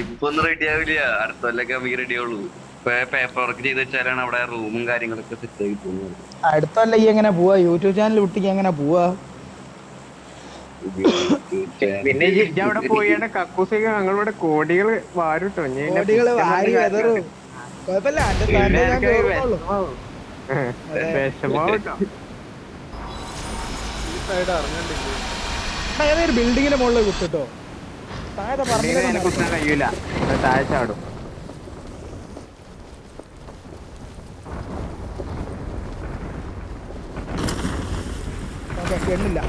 ഇപ്പൊ ഒന്നും റെഡി ആവില്ല. അടുത്ത കൊല്ലൊക്കെ നമുക്ക് റെഡി ആവുള്ളൂ. പേപ്പർ വർക്ക് ചെയ്ത് വെച്ചാലാണ് അവിടെ റൂമും കാര്യങ്ങളൊക്കെ സെറ്റ് ആയി പോകുന്നത് അടുത്തല്ല ഈ എങ്ങനെ പോവാ? യൂട്യൂബ് ചാനൽ വിട്ടിക്ക് എങ്ങനെ പോവാ? പിന്നെ ഇജ്ജ് അവിടെ പോയാണ്. കക്കൂസൊക്കെ ഞങ്ങളിവിടെ കോടികൾ വാരുട്ടോ. കോടികൾ വാരി വെതറും. കുഴപ്പമില്ല. എന്റെ സ്ഥാനം ഞാൻ കേറുന്നുള്ളൂ. വിഷമാവട്ടോ ഈ സൈഡ് എടാ, ഏതൊരു ബിൽഡിങ്ങിന്റെ മുകളിൽ കുത്തിട്ടോ? താഴെ പറഞ്ഞിട്ട് കുത്താൻ കഴിയൂല. താഴെ ചാടും. എണ്ണില്ല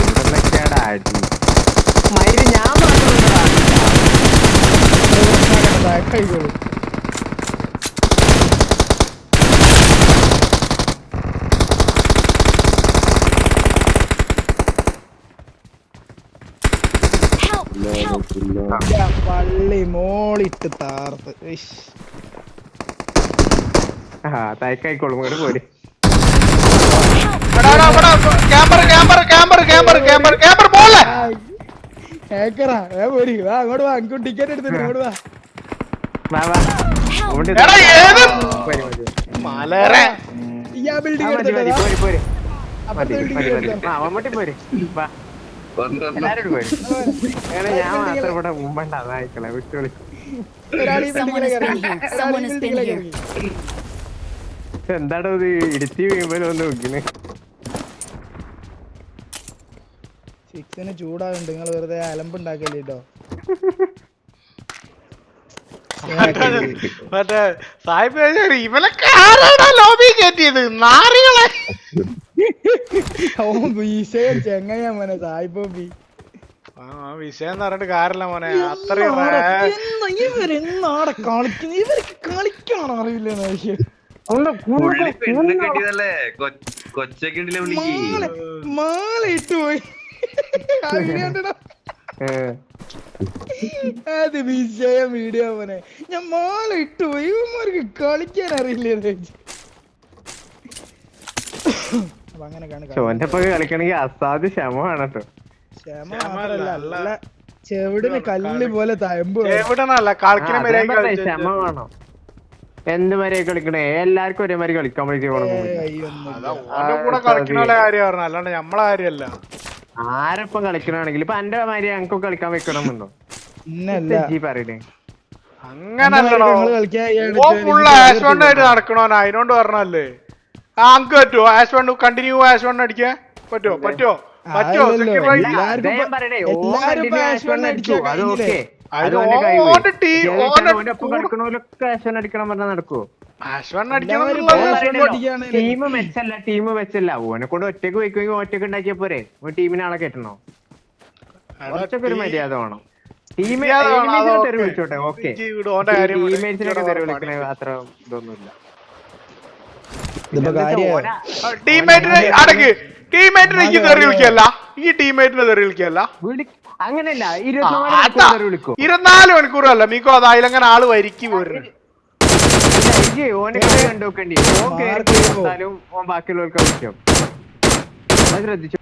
എന്തെല്ലാക്കെയാടാ അടി മയിൽ ഞാൻ മാത്രമല്ലടാ കഴിക്കോളൂ പള്ളി മോളിട്ട് താർത്ത്. ഇഷ്. ആ തയക്കായിക്കോളും ഇങ്ങോട്ട് പോര് ആയ്. അങ്ങോട്ട് വാ അങ്ങോട്ട് ടിക്കറ്റ് എടുത്തിട്ട് ഇങ്ങോട്ട് വാ. മമ്മൂട്ടി പോര്. പോര്. ഞാൻ മാത്രം ഇവിടെ മുമ്പണ്ട അതായിക്കളെ എന്താടോ ഇത്? ഇടിച്ച് വീഴുമ്പോൾ ഒന്ന് നോക്കിന്. സിക്സിന് നിങ്ങൾ വെറുതെ അലമ്പുണ്ടാക്കല്ലേ കേട്ടോ മറ്റേ സാഹിബ് ഇവനൊക്കെ ആരാടാ ലോബി കയറ്റിയത്? നാറികളെ. വിഷയം ചെങ്ങയ്യ മോനെ സായിപ്പോപ്പി ആ ആ വിഷയം എന്ന് പറഞ്ഞിട്ട് കാര്യമില്ല മോനെ. അത്രയും കളിക്കാണോ അറിയില്ല മാല മാല ഇട്ട് പോയി അറിയാണ്ടടാ അത് വിജയ വീഡിയോ മോനെ. ഞാൻ മാല ഇട്ടു പോയി. ഇവന്മാർക്ക് കളിക്കാൻ അറിയില്ല അപ്പൊ അങ്ങനെയൊക്കെയാണ് കളി. ഷോന്റെ ഒപ്പം കളിക്കണമെങ്കിൽ അസാധ്യ ക്ഷമമാണ് കേട്ടോ ക്ഷമ ക്ഷമ മാത്രല്ല നല്ല ചെവിടിന് കല്ല് പോലെ തയമ്പ് ക്ഷമ വേണം എന്ത് കളിക്കണേ? എല്ലാവർക്കും ഒരേമാതിരി കളിക്കാൻ വേണ്ടി പോകണം അല്ലാണ്ട് നമ്മളെ കാര്യല്ല ആരൊപ്പം കളിക്കണാണെങ്കിൽ ഇപ്പൊ എന്റെ മാതിരി ഞങ്ങൾക്ക് കളിക്കാൻ വെക്കണമെന്നുണ്ടോ അങ്ങനെ ജി പറയണേ ആഷ് വൺ അതിനോണ്ട് പറഞ്ഞല്ലേ ആ അങ്ക് പറ്റുമോ Ashwin continue Ashwin അടിക്കാൻ പറ്റുമോ പറ്റുമോ പറ്റുമോ നടക്കുവോ? ടീം മെച്ചല്ല ടീം മെച്ചല്ല. ഓനെ കൊണ്ട് ഒറ്റയ്ക്ക് വെക്കുമെങ്കിൽ ഒറ്റയ്ക്ക് ഉണ്ടാക്കിയ പോരെ? ടീമിനെ ആളെ കെട്ടണോ കുറച്ചൊക്കെ ഒരു മര്യാദ വേണം. വിളിച്ചോട്ടെ? ഓക്കെ. ടീമേറ്റ്സിനൊക്കെ തെറി വിളിക്കണ. അത്ര ഇതൊന്നുമില്ല. ടീമേറ്റിനെ ഈ തെറി വിളിക്കല്ല. ഈ ടീമേറ്റിനെ തെറി വിളിക്കല്ല. വിളി അങ്ങനെയല്ല ഇരുപത്തിനാല്. മണിക്കൂർ അല്ല മീക്കോ അതായാലും അങ്ങനെ ആൾ വരിക്കും ഓനെ ഓൻ കേറി ബാക്കിയുള്ളവർക്ക് അത് ശ്രദ്ധിച്ചു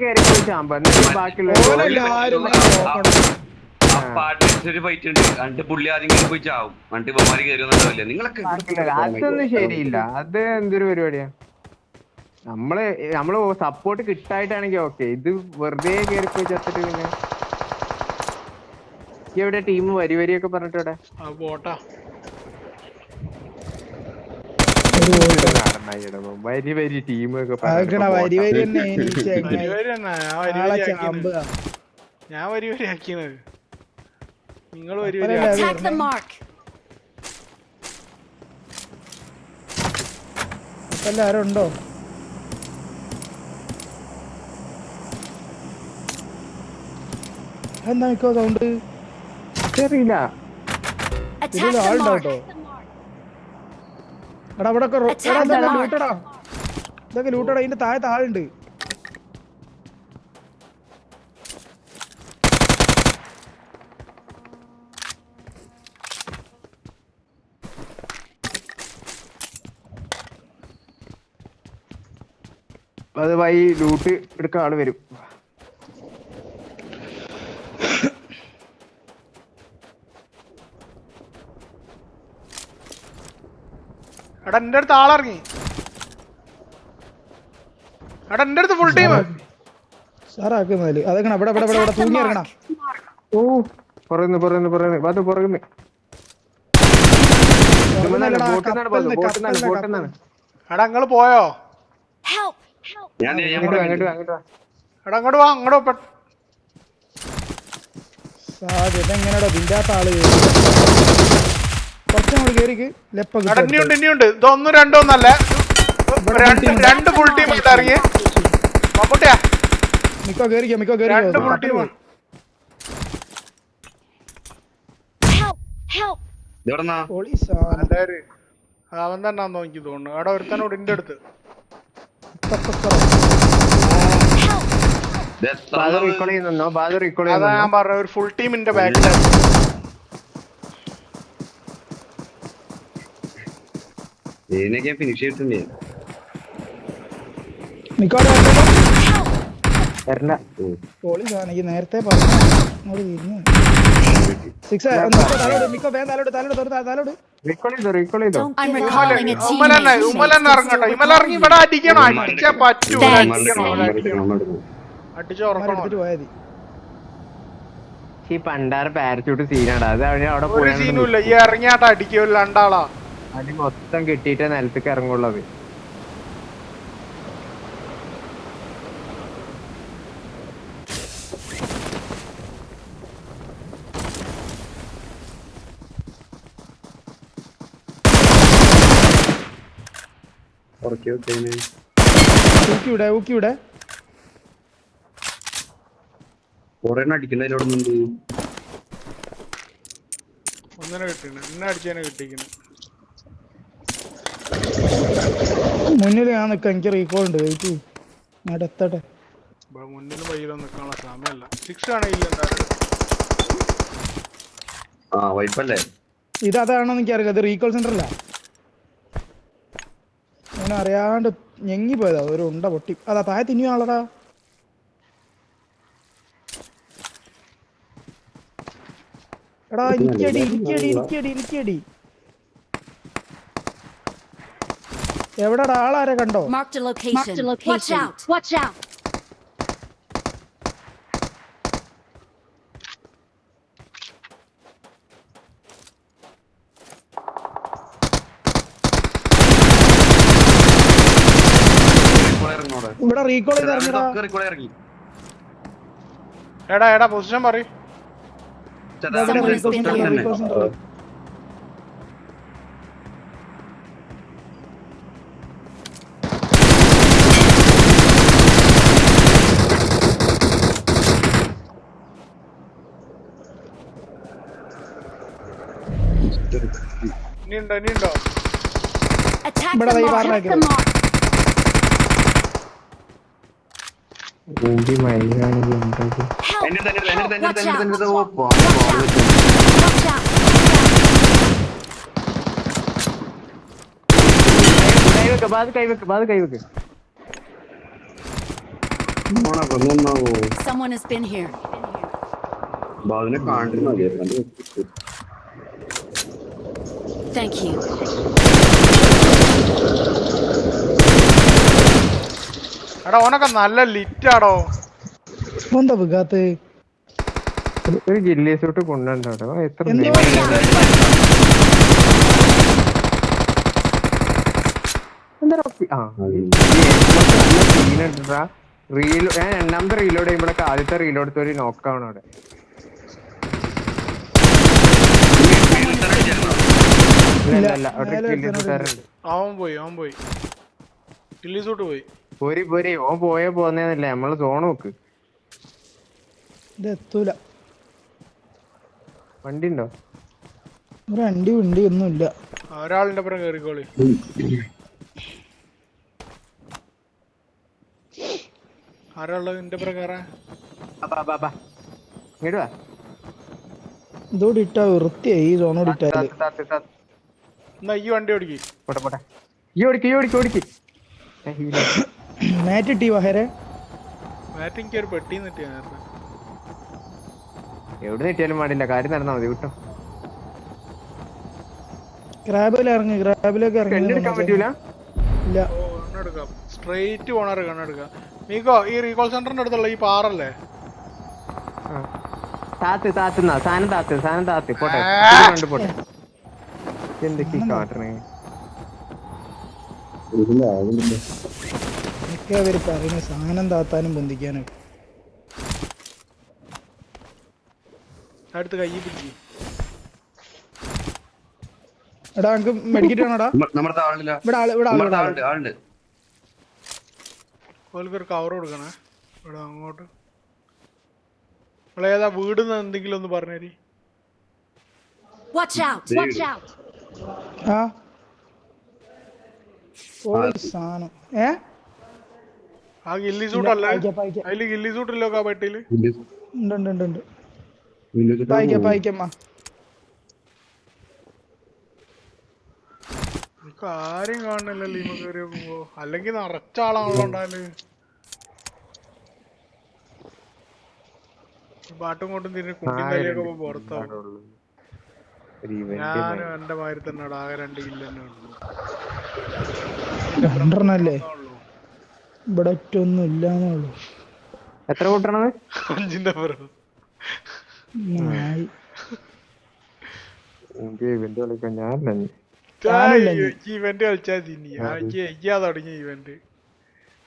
കയറി ചാമ്പ. എന്നിട്ട് ബാക്കിയുള്ളവർ. ഒരു ഫൈറ്റ് ഉണ്ട്. എന്നിട്ട് പുള്ളി ആദ്യം കയറി പോയി ചാവും. എന്നിട്ട് ഇവന്മാര് കയറി വന്നിട്ടാവില്ല നിങ്ങളൊക്കെ അതൊന്നും ശരിയില്ല. അത് എന്തൊരു പരിപാടിയാ. നമ്മൾ നമ്മൾ സപ്പോർട്ട് കിട്ടായിട്ടാണെങ്കിൽ ഓക്കെ ഇത് വെറുതെ കയറി പോയി ചത്തിട്ട് പിന്നെ എവിടെ ടീം വരി വരിയൊക്കെ പറഞ്ഞിട്ട് ഇവിടെ വരി വരി ടീം ഒക്കെ ഞാൻ വരി വരി ആക്കിയത്. നിങ്ങൾ വരി വരി ആരും ഉണ്ടോ? എന്താ മിക്കോ സൗണ്ട് എനിക്കറിയില്ല. എടാ ലൂട്ടടാ ലൂട്ടടാ താഴെ അത് വൈ ലൂട്ട് എടുക്കാൻ ആൾ വരും. എന്റെ അടുത്ത് ആളിറങ്ങി. എടാ എന്റെ അടുത്ത് ഫുൾ ടീം സാറാക്കുന്നാൽ. അതെങ്ങനെ ഇവിടെ ഇവിടെ ഇവിടെ ഇവിടെ Attack the തൂങ്ങി ഇറങ്ങണം. ഓ. പറയുന്നു പറയുന്നു പറയുന്നു. അത് എടാ നിങ്ങൾ പോയോ? Help! Help! ഞാൻ ഞാൻ അങ്ങോട്ട് വാ, അങ്ങോട്ട് വാ, എടാ അങ്ങോട്ട് വാ അങ്ങോട്ട് വാ. സാധ്യത എങ്ങനെയാടോ ഇതിന്റെ ആൾ കേറിക്ക് ലെപ്പൊക്കെ എടാ ഇനിയുണ്ട് ഇനിയുണ്ട്. ഇതൊന്നും രണ്ടോ ഒന്നല്ല. രണ്ട് രണ്ട് ഫുൾ ടീം ആയിട്ട് ഇറങ്ങി മമ്മൂട്ടിയാ. മിക്കോ കേറിക്കോ മിക്കോ രണ്ട് ഫുൾ ടീം അവൻ തന്നെ എനിക്ക് തോന്നുന്നു. അവിടെ ഒരുത്തനോട് ഇന്റെ അടുത്ത്. അതാ ഞാൻ പറഞ്ഞ ഒരു ഫുൾ ടീമിന്റെ ബാക്കിൽ ഇതിനൊക്കെ ഫിനിഷ് ചെയ്തിട്ടുണ്ട് ഈ നേരത്തെ ഈ പണ്ടാര പാരച്ചൂട്ട് സീനാണ് അത് അവിടെ പോയാണ് സീനും ഇല്ല. ഈ ഇറങ്ങിയാട്ടാ അടിക്കൂല രണ്ടാളാ. അടി മൊത്തം കിട്ടിയിട്ടേ നിലത്തേക്ക് ഇറങ്ങുള്ളത് ഓക്കെ ഓക്കെ ഊക്കി വിടേ ഊക്കി വിടേ. അടിക്കുന്നതിലൂടെ ഉണ്ട് ഒന്നിനെ കിട്ടിണ് എന്നെ അടിച്ചതിനെ കിട്ടിക്കുന്നു മുന്നിൽ ഞാൻ നിൽക്കാം എനിക്ക് റീകോൾ ഉണ്ട്. വെയിറ്റ് ഞാൻ എത്തട്ടെ. ഇവിടെ മുന്നിലും വയ്യിലും നിൽക്കാനുള്ള സമയമല്ല സിക്സ് ആണെങ്കിൽ ആ വൈപ്പല്ലേ ഇത് അതാണോ എനിക്ക് അറിയില്ല ഇത് റീകോൾ സെന്റർ അല്ല. ഞാൻ അറിയാണ്ട് ഞെങ്ങി പോയതാ. ഒരു ഉണ്ട പൊട്ടി. അതാ താഴെ തിന്നു ആളടാ. എടാ ഇരിക്കടി ഇരിക്കടി ഇരിക്കടി ഇരിക്കടി എവിടെടാ? ആളാരെ കണ്ടോ? Marked a watch out! Recall ഇറങ്ങണോടെ. ഇവിടെ റീകോൾ ചെയ്ത്. എടാ എടാ പൊസിഷൻ പറ ഇനിയുണ്ടോ ഇനിയുണ്ടോ Attack Bada, the ഈ mark! പറഞ്ഞേക്ക്. Attack the mark! കൂടി മയിലാണെങ്കിൽ ഉണ്ടാക്കി Help! എൻ്റെ അടുത്ത്, എൻ്റെ അടുത്ത്, എൻ്റെ അടുത്ത്, Watch എൻ്റെ അടുത്ത്, എൻ്റെ അടുത്ത്, out! ഓ, പോകാൻ, പോകാൻ പറ്റും. Watch out! കൈവെക്ക് ബാത് കൈവെക്ക് ബാത് കൈവെക്ക് മോനെ കൊന്നൊന്നാവോ? Someone has been here. ബാബുവിനെ കാണിരുന്നു മതിയായിരുന്നു. Thank you. എടാ ഓനൊക്കെ നല്ല ലിറ്റാടോ എന്താ വികാത്ത് ഒരു ജില്ലേ സൂട്ട് കൊണ്ടുണ്ടോ എത്ര റീലോ ഞാൻ രണ്ടാമത്തെ റീലോഡ് ചെയ്യുമ്പോഴൊക്കെ ആദ്യത്തെ റീലോഡ് ഒരു നോക്ക് അവിടെ ഇല്ല, ഇല്ല, ഇല്ല അവിടെ മേലെ കില്ല് ഒരുത്തനോട് സുട്ടാറുണ്ട് അവൻ പോയി അവൻ പോയി. കില്ലി സൂട്ട് പോയി. പോരി പോരി. ഓൻ പോയേ പോന്നേന്നില്ല. നമ്മൾ സോൺ നോക്ക്. ഇതെത്തൂല വണ്ടി ഉണ്ടോ ഒരു അണ്ടി വണ്ടി ഒന്നുമില്ല. ഒരാളിന്റെ പുറം കേറിക്കോളി. എന്റെ പുറം കേറാ ഇതോടെ ഇട്ടാ വൃത്തിയായി ഈ സോണോട് ഇട്ടാ. എന്നാ ഈ വണ്ടി ഓടിക്ക്. പോട്ടെ പോട്ടെ. ഈ ഓടിക്ക് ഈ ഓടിക്ക് ഓടിക്ക്. മാറ്റ് ഇട്ടി വഹരെ. മാറ്റ് എനിക്ക് ഒരു പെട്ടി നിട്ടി നേരത്തെ എവിടെ കിട്ടിയാലും പാടില്ല കാര്യം നടന്നാ മതി കേട്ടോ ക്രാബിൽ ഇറങ്ങി ക്രാബിലേക്ക് ഇറങ്ങി. കണ്ടെടുക്കാൻ പറ്റൂല? ഇല്ല. കണ്ണെടുക്കാം. സ്ട്രെയിറ്റ് പോണാറ് കണ്ണെടുക്കാം. മീക്കോ ഈ റീകോൾ സെന്ററിന്റെ അടുത്തുള്ള ഈ പാറല്ലേ. താത്ത് താത്തുന്നാ സാധനം താത്ത് സാധനം താത്ത്. പോട്ടെ. പോട്ടെ. എന്തൊക്കെ കാട്ടണേ? ഒക്കെ അവർ പറയുന്ന സാധനം താത്താനും പൊന്തിക്കാനും അടുത്ത് കൈ പിടിക്കും. എടാ നമുക്ക് മെഡിക്കറ്റ് വേണോടാ? നമ്മുടെ ഇവിടെ ആൾ ഇവിടെ ആളുണ്ട് ആളുണ്ട്. കവർ കൊടുക്കണേ. ഇവിടെ അങ്ങോട്ട്. ഏതാ വീട് എന്തെങ്കിലും ഒന്ന് പറഞ്ഞേരി. Watch out! Watch out! ആ? ഓ സാധനം. ഏ? ആ ഗില്ലി സൂട്ട് അല്ലേ അതിൽ ഗില്ലി സൂട്ട് ഇല്ലോ ആ പെട്ടിയിൽ? ഉണ്ട് ഉണ്ട് ഉണ്ട് ഉണ്ട്. പായിക്കാം പായിക്കമ്മ എനിക്ക് ആരും കാണുന്നില്ലല്ലോ ഈ കയറി നോക്കുമ്പോ അല്ലെങ്കിൽ നിറച്ച ആളാണല്ലോ ഉണ്ടാൽ പാട്ടും കൊണ്ടും തിരിഞ്ഞ് കുണ്ടി കല്ലിയൊക്കെ ഇപ്പൊ എന്റെ മാതിരി തന്നെ ആകെ രണ്ട് കില്ല തന്നെ ഉള്ളൂ. രണ്ടെണ്ണല്ലേ? ഉള്ളൂ. ഇവിടെ ഒറ്റൊന്നും ഇല്ലാന്നുള്ളു എത്ര കൂട്ടണത്? അഞ്ചിന്റെ പുറം നായി എനിക്ക് ഇവന്റ് കളിക്കാൻ ഞാൻ തന്നെ ഞാനില്ല ഇവന്റ് കളിച്ചാൽ തിന്നി ചെയ്യാ തുടങ്ങിയ ഇവന്റ്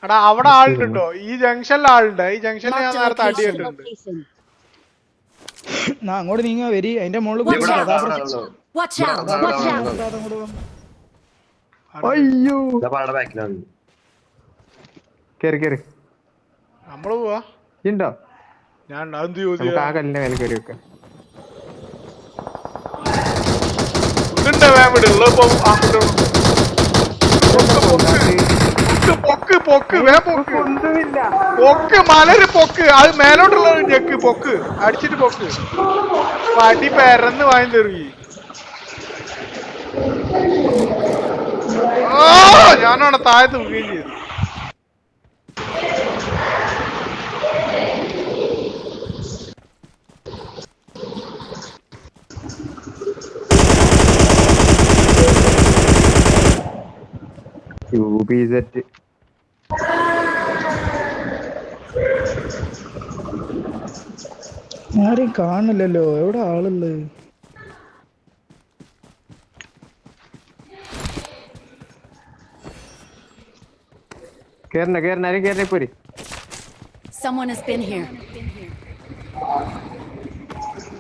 എടാ അവിടെ ആളുണ്ടോ? ഈ ജംഗ്ഷനിൽ ആളുണ്ട്? ഈ ജംഗ്ഷനിൽ ഞാൻ നേരത്തെ അടി. കണ്ടിട്ടുണ്ട്. നാ അങ്ങോട്ട് നീങ്ങ വരി. അതിന്റെ മുകളിൽ. അയ്യോ. കേറി കേറി. നമ്മൾ പോവാ. ഉണ്ടോ ഞാൻ ആ കല്ലിന്റെ മേലെ കയറി വെക്കാം. ഇതിന്റെ വേമിട് ഉള്ളപ്പോ അങ്ങോട്ട് പൊക്ക് പൊക്ക് വേ പൊക്ക്. പൊക്ക് മലര് പൊക്ക്. അത് മേലോട്ടുള്ള ഞെക്ക് പൊക്ക്. അടിച്ചിട്ട് പൊക്ക്. പടി പെരന്ന് വാങ്ങി തെറി ഞാനാണ് താഴത്ത് വീഴുകയും ചെയ്ത് യു ബി സെറ്റ് ആരെയും കാണില്ലല്ലോ. എവിടെ ആളുള്ളത് കേറണ കേറണ ആരും കേറണ പോരി Someone has been here.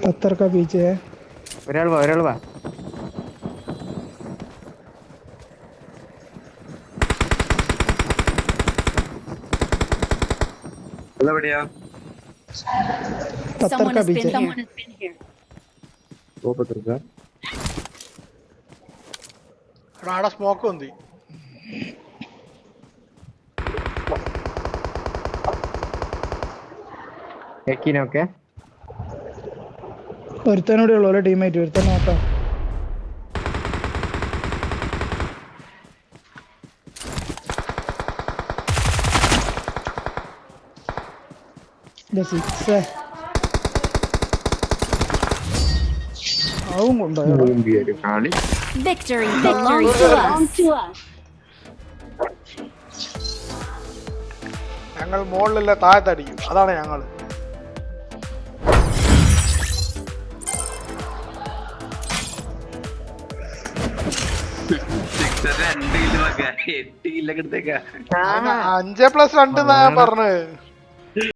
Patthar കാ പീച്ചേ ഒരാൾ വാ ഒരാൾ വാ. അതെവിടെയാ has been പീച്ചേ here. ഓ പത്രക്ക എടാ ആടെ സ്മോക്ക് വന്നി എക്കിനൊക്കെ ഒരുത്തനോടെ ഉള്ളു ഓരോ ടീമായിട്ട് സിക്സ് ആവും കൊണ്ടുപോയോ. കളി Victory belongs to us. ഞങ്ങൾ മുകളിലല്ല താഴത്തടിക്കും. അതാണ് എടുത്തേക്കാ അഞ്ച് പ്ലസ് രണ്ട് എന്നാ പറഞ്ഞത്.